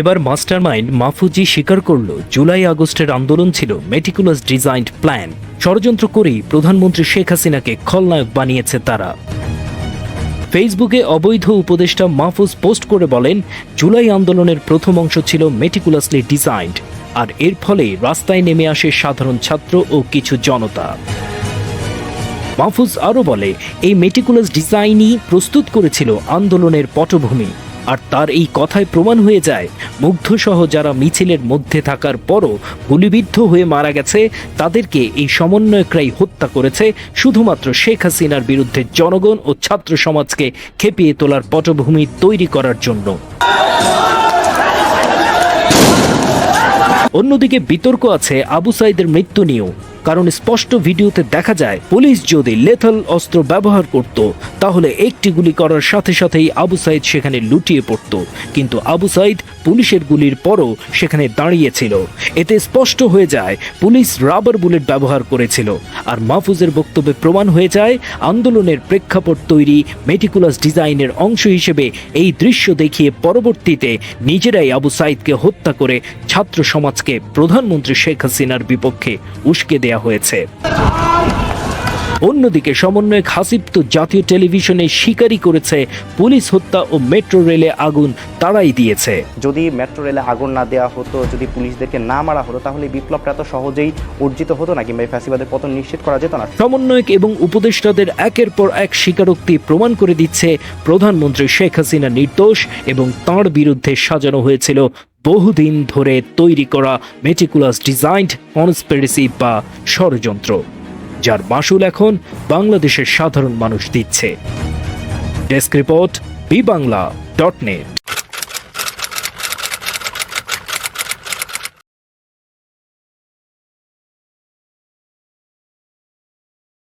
এবার মাস্টারমাইন্ড মাহফুজি স্বীকার করল, জুলাই আগস্টের আন্দোলন ছিল মেটিকুলাস ডিজাইন্ড প্ল্যান। ষড়যন্ত্র করেই প্রধানমন্ত্রী শেখ হাসিনাকে খলনায়ক বানিয়েছে তারা। ফেসবুকে অবৈধ উপদেষ্টা মাহফুজ পোস্ট করে বলেন, জুলাই আন্দোলনের প্রথম অংশ ছিল মেটিকুলাসলি ডিজাইন্ড, আর এর ফলে রাস্তায় নেমে আসে সাধারণ ছাত্র ও কিছু জনতা। মাহফুজ আরও বলে, এই মেটিকুলাস ডিজাইনই প্রস্তুত করেছিল আন্দোলনের পটভূমি। আর তার এই কথায় প্রমাণ হয়ে যায়, মুগ্ধসহ যারা মিছিলের মধ্যে থাকার পরও গুলিবিদ্ধ হয়ে মারা গেছে, তাদেরকে এই সমন্বয়করাই হত্যা করেছে, শুধুমাত্র শেখ হাসিনার বিরুদ্ধে জনগণ ও ছাত্র সমাজকে খেপিয়ে তোলার পটভূমি তৈরি করার জন্য। অন্যদিকে বিতর্ক আছে আবু সাইদের মৃত্যু নিয়েও। কারণ স্পষ্ট ভিডিওতে দেখা যায়, পুলিশ যদি লেথাল অস্ত্র ব্যবহার করত, তাহলে একটি গুলি করার সাথে সাথেই আবু সাইদ সেখানে লুটিয়ে পড়ত। কিন্তু আবু সাইদ পুলিশের গুলির পরও সেখানে দাঁড়িয়েছিল এতে স্পষ্ট হয়ে যায়, পুলিশ রাবার বুলেট ব্যবহার করেছিল। আর মাহফুজের বক্তব্যে প্রমাণ হয়ে যায়, আন্দোলনের প্রেক্ষাপট তৈরি মেটিকুলাস ডিজাইনের অংশ হিসেবে এই দৃশ্য দেখিয়ে পরবর্তীতে নিজেরাই আবু সাইদকে হত্যা করে ছাত্র সমাজকে প্রধানমন্ত্রী শেখ হাসিনার বিপক্ষে উস্কে দেয়া হয়েছে। অন্যদিকে সমন্বয়ক হাসিব তো জাতীয় টেলিভিশনে স্বীকারই করেছে পুলিশ হত্যা ও মেট্রো রেলে আগুন তারাই দিয়েছে। যদি মেট্রো রেলে আগুন না দেওয়া হতো যদি পুলিশদেরকে না মারা হতো তাহলে বিপ্লবটা এত সহজেই অর্জিত হতো না কিংবা ফ্যাসিবাদের পতন নিশ্চিত করা যেত না। সমন্বয়ক এবং উপদেষ্টাদের একের পর এক স্বীকারোক্তি প্রমাণ করে দিচ্ছে প্রধানমন্ত্রী শেখ হাসিনা নির্দোষ এবং তাঁর বিরুদ্ধে সাজানো হয়েছিল বহুদিন ধরে তৈরি করা মেটিকুলাস ডিজাইন্ড কনস্পিরেসি বা ষড়যন্ত্র। যার মাসুল এখন বাংলাদেশের সাধারণ মানুষ দিচ্ছে। Desk report B Bangla dot net.